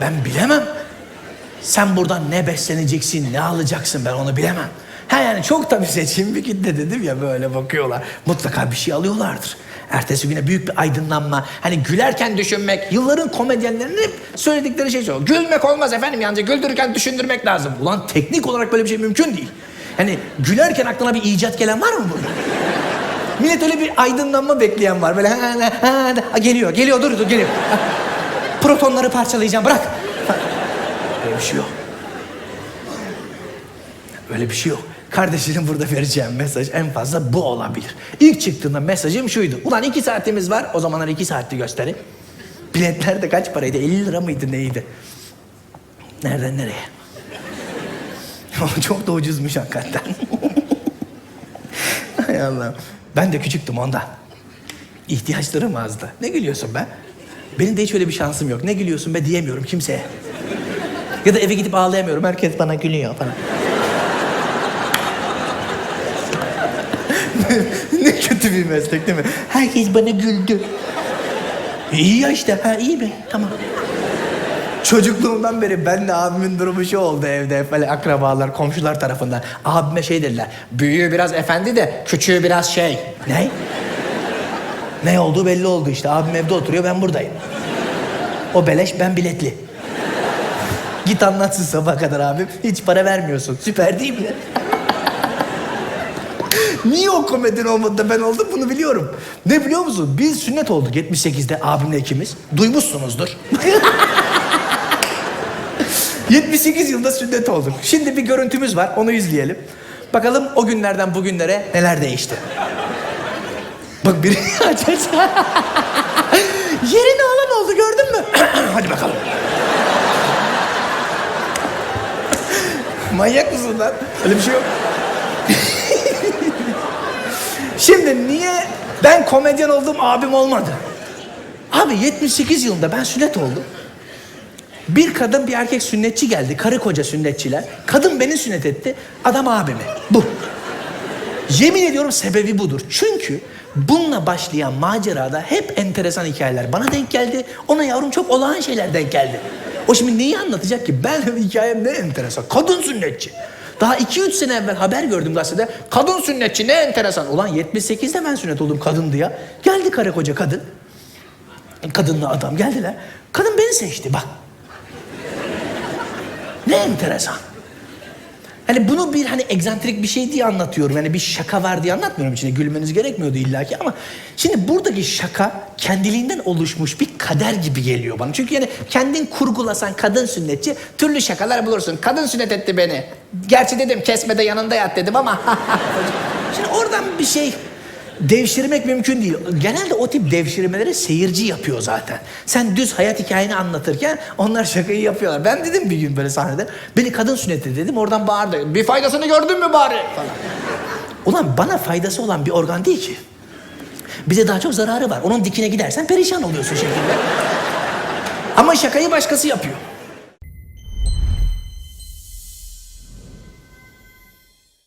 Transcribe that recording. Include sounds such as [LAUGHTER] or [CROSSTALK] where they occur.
Ben bilemem. Sen buradan ne besleneceksin, ne alacaksın ben onu bilemem. Ha yani çok tabii seçim bir kitle dedim ya böyle bakıyorlar. Mutlaka bir şey alıyorlardır. Ertesi güne büyük bir aydınlanma. Hani gülerken düşünmek, yılların komedyenlerinin söyledikleri şey şu. Gülmek olmaz efendim yalnızca güldürürken düşündürmek lazım. Ulan teknik olarak böyle bir şey mümkün değil. Hani gülerken aklına bir icat gelen var mı burada? Millet öyle bir aydınlanma bekleyen var. Böyle ha, ha, ha, geliyor, geliyor, dur, dur, geliyor. Protonları parçalayacağım, bırak. Öyle bir şey yok. Öyle bir şey yok. Kardeşinin burada vereceğim mesaj en fazla bu olabilir. İlk çıktığında mesajım şuydu. Ulan iki saatimiz var. O zamanlar iki saatti gösteri. Biletler de kaç paraydı? 50 lira mıydı neydi? Nereden nereye? [LAUGHS] Çok da ucuzmuş hakikaten. [LAUGHS] Hay Allah. Ben de küçüktüm ondan. İhtiyaçlarım azdı. Ne gülüyorsun be? Benim de hiç öyle bir şansım yok. Ne gülüyorsun be diyemiyorum kimseye. Ya da eve gidip ağlayamıyorum. Herkes bana gülüyor falan. [LAUGHS] ne kötü bir meslek değil mi? Herkes bana güldü. İyi ya işte. Ha iyi mi? Tamam. Çocukluğumdan beri benle abimin durumu şu oldu evde. Böyle akrabalar, komşular tarafından. Abime şey dediler. Büyüğü biraz efendi de küçüğü biraz şey. Ne? Ne olduğu belli oldu işte. Abim evde oturuyor, ben buradayım. O beleş, ben biletli. Git anlatsın sabah kadar abim. Hiç para vermiyorsun. Süper değil mi? Niye o komedyen olmadı da ben oldum bunu biliyorum. Ne biliyor musun? Biz sünnet olduk 78'de abimle ikimiz. Duymuşsunuzdur. [LAUGHS] 78 yılda sünnet olduk. Şimdi bir görüntümüz var onu izleyelim. Bakalım o günlerden bugünlere neler değişti. Bak biri [LAUGHS] aç aç. Yerini alan oldu gördün mü? [CLEARS THROAT] Hadi bakalım. Manyak mısın lan? Öyle bir şey yok. [LAUGHS] Şimdi niye ben komedyen oldum abim olmadı? Abi 78 yılında ben sünnet oldum. Bir kadın bir erkek sünnetçi geldi. Karı koca sünnetçiler. Kadın beni sünnet etti. Adam abimi. Bu. Yemin ediyorum sebebi budur. Çünkü bununla başlayan macerada hep enteresan hikayeler bana denk geldi. Ona yavrum çok olağan şeyler denk geldi. O şimdi neyi anlatacak ki? Ben [LAUGHS] hikayem ne enteresan. Kadın sünnetçi. Daha 2-3 sene evvel haber gördüm gazetede. Kadın sünnetçi ne enteresan. Ulan 78'de ben sünnet oldum kadındı ya. Geldi karı koca kadın. Kadınla adam geldiler. Kadın beni seçti bak. Ne enteresan. Hani bunu bir hani egzantrik bir şey diye anlatıyorum. Hani bir şaka var diye anlatmıyorum içine. Gülmeniz gerekmiyordu illaki ama şimdi buradaki şaka kendiliğinden oluşmuş bir kader gibi geliyor bana. Çünkü yani kendin kurgulasan kadın sünnetçi türlü şakalar bulursun. Kadın sünnet etti beni. Gerçi dedim kesmede yanında yat dedim ama [LAUGHS] şimdi oradan bir şey devşirmek mümkün değil. Genelde o tip devşirmeleri seyirci yapıyor zaten. Sen düz hayat hikayeni anlatırken onlar şakayı yapıyorlar. Ben dedim bir gün böyle sahnede. Beni kadın sünneti dedim oradan bağırdı. Bir faydasını gördün mü bari falan. Ulan bana faydası olan bir organ değil ki. Bize daha çok zararı var. Onun dikine gidersen perişan oluyorsun şekilde. Ama şakayı başkası yapıyor.